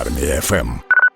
Армія ФМ.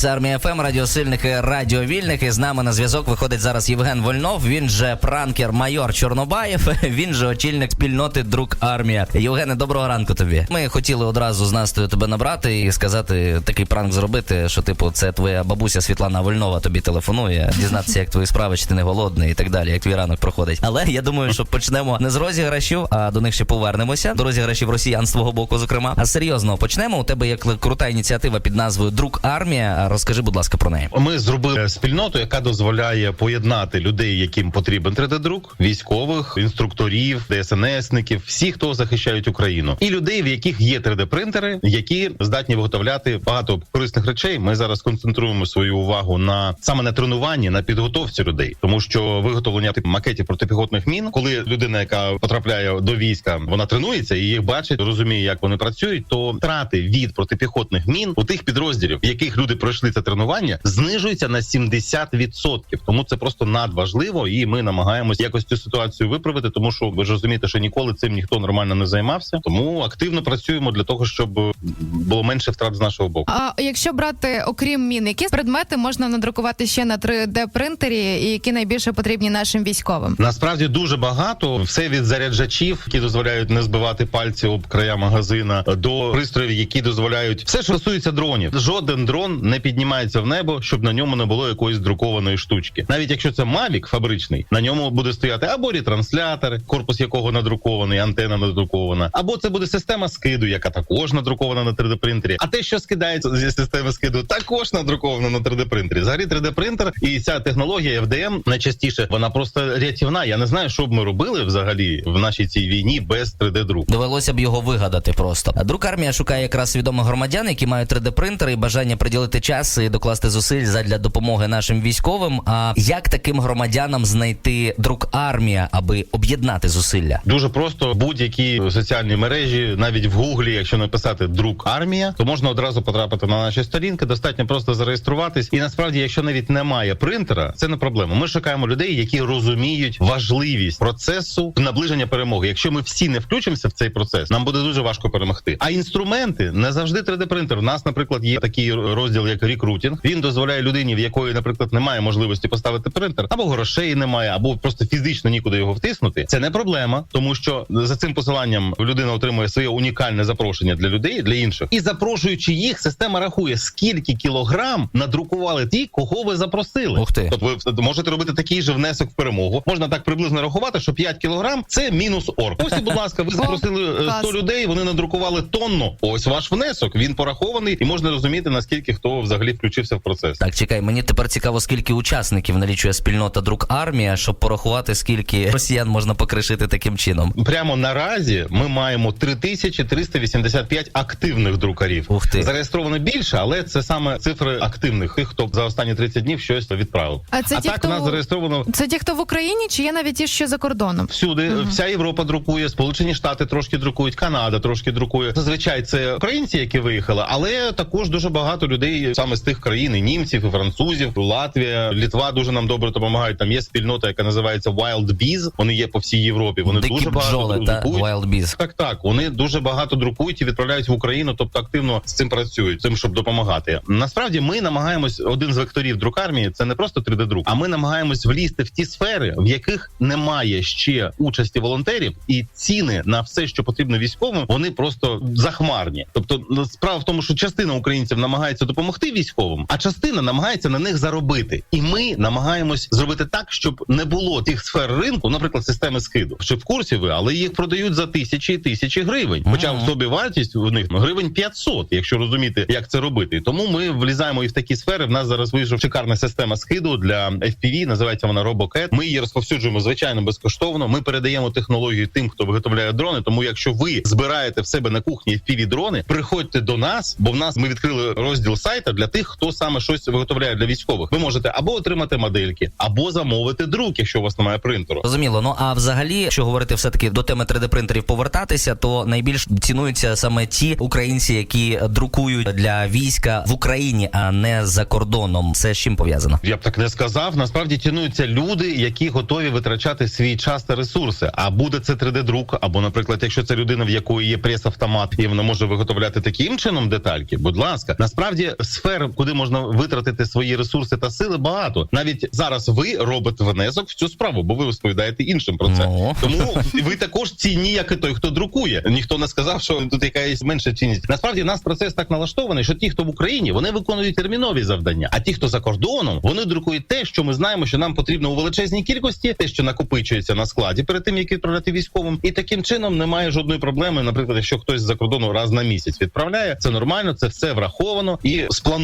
Це армія ФМ, радіосильники, радіовільники. З нами на зв'язок виходить зараз Євген Вольнов. Він же пранкер майор Чорнобаєв. Він же очільник спільноти Друг Армія. Євгене, доброго ранку тобі. Ми хотіли одразу з Настою тебе набрати і сказати такий пранк зробити, що типу це твоя бабуся Світлана Вольнова тобі телефонує, дізнатися, як твої справи, чи ти не голодний і так далі, як твій ранок проходить. Але я думаю, що почнемо не з розіграшів, а до них ще повернемося. До розіграшів росіян з твого боку, зокрема. А серйозно почнемо. У тебе є крута ініціатива під назвою Друг Армія. Розкажи, будь ласка, про неї. Ми зробили спільноту, яка дозволяє поєднати людей, яким потрібен 3D-друк, військових, інструкторів, ДСНСників, всіх, хто захищають Україну, і людей, в яких є 3D-принтери, які здатні виготовляти багато корисних речей. Ми зараз концентруємо свою увагу на саме на тренуванні, на підготовці людей, тому що виготовлення макетів протипіхотних мін, коли людина, яка потрапляє до війська, вона тренується і їх бачить, розуміє, як вони працюють, то втрати від протипіхотних мін у тих підрозділів, яких люди пройшли це тренування, знижуються на 70%. Тому це просто надважливо, і ми намагаємося якось цю ситуацію виправити, тому що ви ж розумієте, що ніколи цим ніхто нормально не займався. Тому активно працюємо для того, щоб було менше втрат з нашого боку. А якщо брати окрім мін, які предмети можна надрукувати ще на 3D принтері, і які найбільше потрібні нашим військовим? Насправді дуже багато все від заряджачів, які дозволяють не збивати пальці об края магазина, до пристроїв, які дозволяють все, що стосується дронів. Жоден дрон не піднімається в небо, щоб на ньому не було якоїсь друкованої штучки. Навіть якщо це Mavic фабричний, на ньому буде стояти або ретранслятор, корпус якого надрукований, антена надрукована, або це буде система скиду, яка також надрукована на 3D принтері. А те, що скидається зі системи скиду, також надруковано на 3D принтері. Взагалі 3D принтер і ця технологія FDM найчастіше вона просто рятівна. Я не знаю, що б ми робили взагалі в нашій цій війні без 3D друку. Довелося б його вигадати просто. Друг армія шукає якраз свідомих громадян, які мають 3D принтери і бажання приділити час і докласти зусиль задля допомоги нашим військовим. А як таким громадянам знайти друг армія, аби об'єднати зусилля? Дуже просто будь-які соціальні мережі, навіть в гуглі, якщо написати друг армія, то можна одразу потрапити на наші сторінки. Достатньо просто зареєструватись. І насправді, якщо навіть немає принтера, це не проблема. Ми шукаємо людей, які розуміють важливість процесу наближення перемоги. Якщо ми всі не включимося в цей процес, нам буде дуже важко перемогти. А інструменти не завжди 3D принтер. У нас, наприклад, є такий розділ, як рекрутінг. Він дозволяє людині, в якої, наприклад, немає можливості поставити принтер, або грошей немає, або просто фізично нікуди його втиснути. Це не проблема, тому що за цим посиланням людина отримує своє унікальне запрошення для людей, для інших, і запрошуючи їх, система рахує скільки кілограм надрукували ті, кого ви запросили. Ух ти. Тобто ви можете робити такий же внесок в перемогу. Можна так приблизно рахувати, що 5 кілограм це мінус орк. Ось, будь ласка, ви запросили е, 100 людей. Вони надрукували тонну. Ось ваш внесок. Він порахований, і можна розуміти наскільки хто взагалі включився в процес. Так, чекай, мені тепер цікаво, скільки учасників налічує спільнота друг армія, щоб порахувати, скільки росіян можна покришити таким чином. Прямо наразі ми маємо 3385 активних друкарів. Ух ти. Зареєстровано більше, але це саме цифри активних тих, хто за останні 30 днів щось відправив. А це ті, так хто- нас зареєстровано Це ті, хто в Україні, чи є навіть ті, що за кордоном? Всюди вся Європа друкує, Сполучені Штати трошки друкують, Канада трошки друкує. Зазвичай це українці, які виїхали, але також дуже багато людей саме з тих країн, і німців, і французів, Латвія, Літва дуже нам добре допомагають. Там є спільнота, яка називається Wild Bees. Вони є по всій Європі. Вони Дикі дуже багато бджоли та друкують. Wild Bees. Так, так, вони дуже багато друкують і відправляють в Україну, тобто активно з цим працюють, цим щоб допомагати. Насправді ми намагаємось один з векторів друкармії. Це не просто 3D друк, а ми намагаємось влізти в ті сфери, в яких немає ще участі волонтерів, і ціни на все, що потрібно військовим, вони просто захмарні. Тобто, справа в тому, що частина українців намагається допомогти військовим, а частина намагається на них заробити. І ми намагаємось зробити так, щоб не було тих сфер ринку, наприклад, системи скиду. Що в курсі ви, але їх продають за тисячі і тисячі гривень. Хоча в собі вартість у них гривень 500, якщо розуміти, як це робити. Тому ми влізаємо і в такі сфери. В нас зараз вийшов шикарна система скиду для FPV, називається вона RoboCat. Ми її розповсюджуємо звичайно безкоштовно. Ми передаємо технологію тим, хто виготовляє дрони. Тому, якщо ви збираєте в себе на кухні FPV дрони, приходьте до нас, бо в нас ми відкрили розділ сайта для тих, хто саме щось виготовляє для військових. Ви можете або отримати модельки, або замовити друк, якщо у вас немає принтеру. Зрозуміло. Ну а взагалі, якщо говорити все таки до теми 3D принтерів повертатися, то найбільш цінуються саме ті українці, які друкують для війська в Україні, а не за кордоном. Це з чим пов'язано? Я б так не сказав. Насправді цінуються люди, які готові витрачати свій час та ресурси. А буде це 3D-друк, або, наприклад, якщо це людина, в якої є прес-автомат, і вона може виготовляти таким чином детальки. Будь ласка, насправді сфер, куди можна витратити свої ресурси та сили, багато. Навіть зараз ви робите внесок в цю справу, бо ви розповідаєте іншим про це. Ну. Тому ви також цінні, як і той, хто друкує. Ніхто не сказав, що тут якась менша цінність. Насправді, нас процес так налаштований, що ті, хто в Україні, вони виконують термінові завдання. А ті, хто за кордоном, вони друкують те, що ми знаємо, що нам потрібно у величезній кількості, те, що накопичується на складі перед тим, як відправляти військовим, і таким чином немає жодної проблеми. Наприклад, якщо хтось за кордону раз на місяць відправляє, це нормально, це все враховано і сплановано.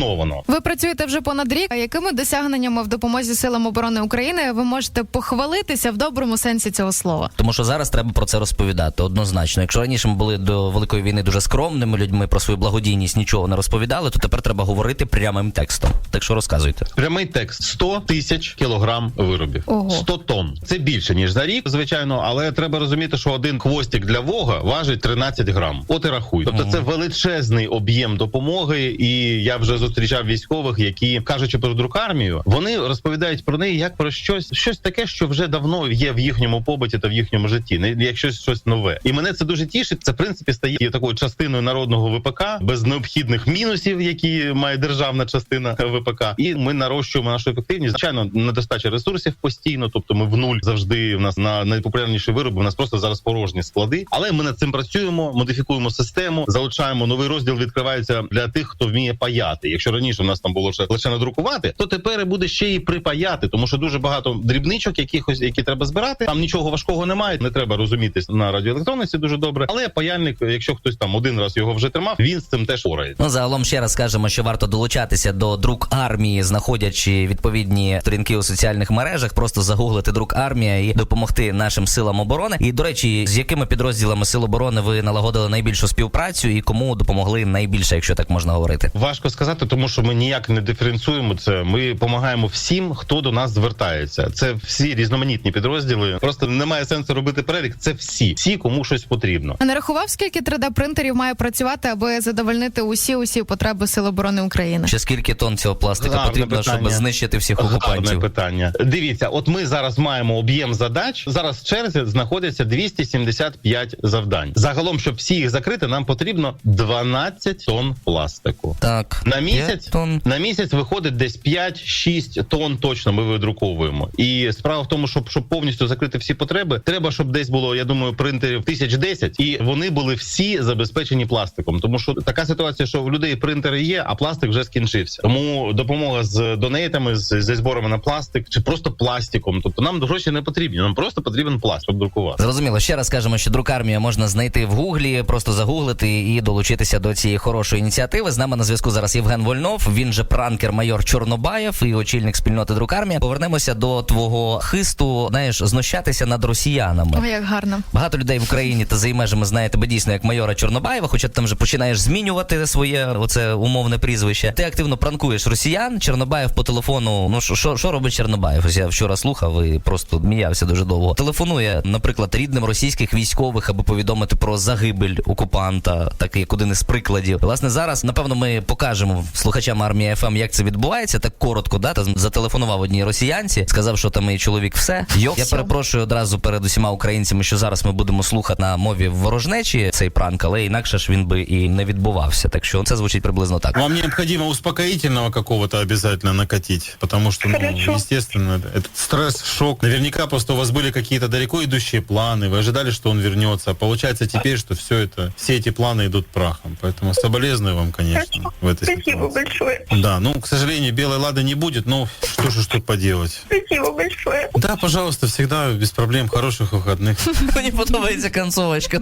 Ви працюєте вже понад рік. А якими досягненнями в допомозі силам оборони України ви можете похвалитися в доброму сенсі цього слова? Тому що зараз треба про це розповідати однозначно. Якщо раніше ми були до великої війни дуже скромними людьми про свою благодійність нічого не розповідали, то тепер треба говорити прямим текстом. Так що розказуйте. Прямий текст 100 тисяч кілограм виробів. Ого. 100 тонн. Це більше ніж за рік, звичайно, але треба розуміти, що один хвостик для вога важить 13 грам. От і рахуй. Тобто це величезний об'єм допомоги. І я вже зустрічав військових, які кажучи про друкармію, вони розповідають про неї як про щось, щось таке, що вже давно є в їхньому побуті та в їхньому житті, не як щось щось нове. І мене це дуже тішить. Це в принципі стає такою частиною народного ВПК без необхідних мінусів, які має державна частина ВПК. І ми нарощуємо нашу ефективність. Звичайно, недостача ресурсів постійно, тобто ми в нуль завжди в нас на найпопулярніші вироби. У нас просто зараз порожні склади. Але ми над цим працюємо, модифікуємо систему, залучаємо новий розділ. Відкривається для тих, хто вміє паяти. Якщо раніше у нас там було ще лише надрукувати, то тепер буде ще і припаяти, тому що дуже багато дрібничок, якихось які треба збирати. Там нічого важкого немає. Не треба розумітись на радіоелектрониці дуже добре. Але паяльник, якщо хтось там один раз його вже тримав, він з цим теж порається. Ну загалом ще раз скажемо, що варто долучатися до друк армії, знаходячи відповідні сторінки у соціальних мережах, просто загуглити друк армія і допомогти нашим силам оборони. І до речі, з якими підрозділами сил оборони ви налагодили найбільшу співпрацю і кому допомогли найбільше, якщо так можна говорити? Важко сказати, тому що ми ніяк не диференціюємо це. Ми допомагаємо всім, хто до нас звертається. Це всі різноманітні підрозділи. Просто немає сенсу робити перелік. Це всі, всі, кому щось потрібно. А не рахував, скільки 3D принтерів має працювати, аби задовольнити усі усі потреби Сил оборони України? Ще скільки тонн цього пластика Гарне потрібно, щоб знищити всіх Гарне питання. Дивіться, от ми зараз маємо об'єм задач. Зараз в черзі знаходиться 275 завдань. Загалом, щоб всі їх закрити, нам потрібно 12 тонн пластику. Так На п'ять місяць тонн. на місяць виходить десь 5-6 тонн точно ми видруковуємо. І справа в тому, щоб, щоб повністю закрити всі потреби, треба, щоб десь було, я думаю, принтерів тисяч десять, і вони були всі забезпечені пластиком. Тому що така ситуація, що в людей принтери є, а пластик вже скінчився. Тому допомога з донейтами, з, зі зборами на пластик чи просто пластиком. Тобто нам гроші не потрібні. Нам просто потрібен пластик, щоб друкувати. Зрозуміло, ще раз кажемо, що друкармія можна знайти в гуглі, просто загуглити і долучитися до цієї хорошої ініціативи. З нами на зв'язку зараз Євген Вольнов. Він же пранкер майор Чорнобаєв і очільник спільноти друкармія. Повернемося до твого хисту, знаєш, знущатися над росіянами. Ой, як гарно. Багато людей в Україні та за межами знає тебе дійсно як майора Чорнобаєва, хоча ти там вже починаєш змінювати своє оце умовне прізвище. Ти активно пранкуєш росіян. Чорнобаєв по телефону. Ну що- що що робить Чорнобаєв? Ось я вчора слухав і просто міявся дуже довго. Телефонує, наприклад, рідним російських військових, аби повідомити про загибель окупанта, такий як один із прикладів. Власне, зараз напевно ми покажемо слухачам армії ФМ, як це відбувається. Так коротко, да та зателефонував одній росіянці, сказав, що там і чоловік все. Йо, я Всьо. перепрошую одразу перед усіма українцями, що зараз ми будемо слухати на мові ворожнечі цей пранк, але інакше ж він би і не відбувався. Так що це звучить приблизно так. Вам необходимо успокоительного какого-то обязательно накатить, потому что, ну, естественно, этот стресс, шок. Наверняка просто у вас были какие-то далеко идущие планы, вы ожидали, что он вернется. А получается теперь, что все это, все эти планы идут прахом. Поэтому соболезную вам, конечно, в этой Спасибо ситуации. большое. Да, ну, к сожалению, белой лады не будет, но что же ж тут поделать? Спасибо большое. Да, пожалуйста, всегда без проблем, хороших выходных. Мені подобається концовочка.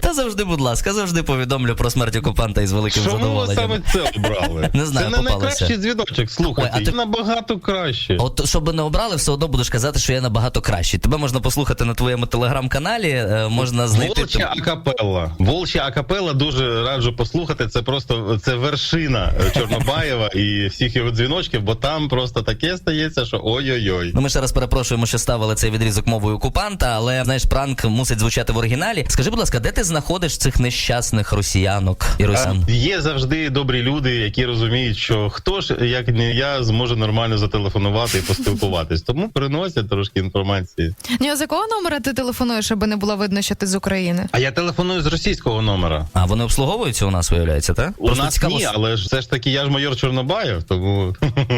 Та завжди, будь ласка, завжди повідомлю про смерть окупанта із великим Чому ви задоволенням. саме це обрали? Не знаю, це не попалося. найкращий дзвіночок. Слухайте, Ой, а ти- є набагато краще. От щоб не обрали, все одно будеш казати, що я набагато кращий. Тебе можна послухати на твоєму телеграм-каналі, е, можна знайти. Волча акапелла. Волча акапелла дуже раджу послухати. Це просто це вершина Е, Чорнобаєва і всіх його дзвіночків, бо там просто таке стається, що ой-ой-ой. Ну, ми ще раз перепрошуємо, що ставили цей відрізок мовою окупанта, але знаєш, пранк мусить звучати в оригіналі. Скажи, будь ласка, де ти знаходиш цих нещасних росіянок і росіян? А, Є завжди добрі люди, які розуміють, що хто ж, як не я, зможе нормально зателефонувати і поспілкуватись. Тому приносять трошки інформації. Ні, з якого номера ти телефонуєш, аби не було видно, що ти з України? А я телефоную з російського номера. А вони обслуговуються у нас, виявляється, так? У нас ні, але ж все ж таки я ж майор Чорнобаєв, тому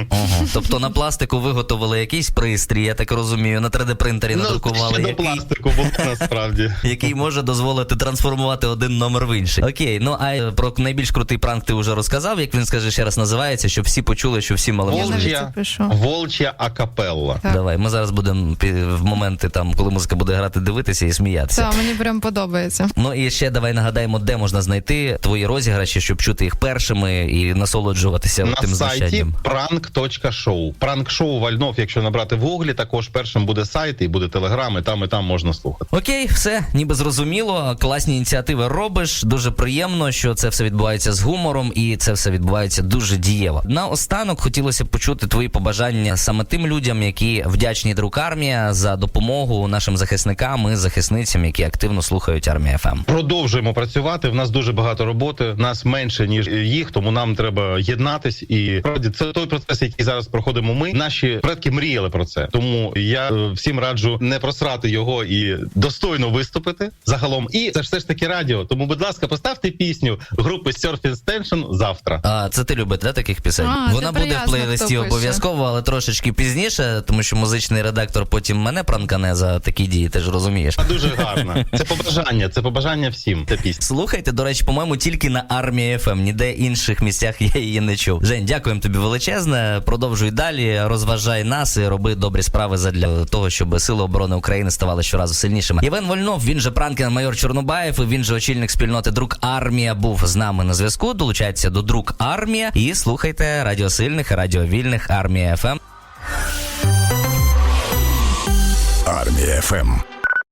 Ага. Тобто на пластику виготовили якийсь пристрій, я так розумію, на 3D принтері ну, надрукували, ще до який, пластику було насправді. який може дозволити трансформувати один номер в інший. Окей, ну а е, про найбільш крутий пранк ти вже розказав. Як він скаже ще раз називається, щоб всі почули, що всі мали Я навіть можливість. Волчя, запишу. волчя акапелла. Так. Давай, ми зараз будемо пі- в моменти, там, коли музика буде грати, дивитися і сміятися. Це мені прям подобається. Ну і ще давай нагадаємо, де можна знайти твої розіграші, щоб чути їх першими і насолоджуватися На тим сайті prank.show. Пранк-шоу Вальнов, якщо набрати в гуглі, також першим буде сайт і буде телеграм, і там і там можна слухати. Окей, все ніби зрозуміло. Класні ініціативи робиш. Дуже приємно, що це все відбувається з гумором, і це все відбувається дуже дієво. Наостанок хотілося б почути твої побажання саме тим людям, які вдячні друг армія за допомогу нашим захисникам і захисницям, які активно слухають армія Ем». ФМ. Продовжуємо працювати. В нас дуже багато роботи. Нас менше ніж їх, тому нам треба єднатись. І справді це той процес, який зараз проходимо. Ми наші предки мріяли про це. Тому я е, всім раджу не просрати його і достойно виступити загалом. І це ж все ж таки радіо. Тому, будь ласка, поставте пісню групи Surface Tension завтра. А це ти любиш, да, таких пісень? А, Вона буде в плейлисті обов'язково, але трошечки пізніше, тому що музичний редактор потім мене пранкане за такі дії, ти ж розумієш. Вона Дуже гарна. Це побажання. Це побажання всім. Це пісня. Слухайте, до речі, по-моєму, тільки на армії ФМ, ніде інших місцях я її не чув. Жень, дякуємо тобі величезне. Продовжуй далі, розважай нас і роби добрі справи задля того, щоб сили оборони України ставали щоразу сильнішими. Євген Вольнов, він же пранкен майор Чорнобаєв, він же очільник спільноти Друк Армія був з нами на зв'язку. Долучайтеся до Друк Армія і слухайте радіосильних, і радіовільних армія ФМ. Армія ФМ.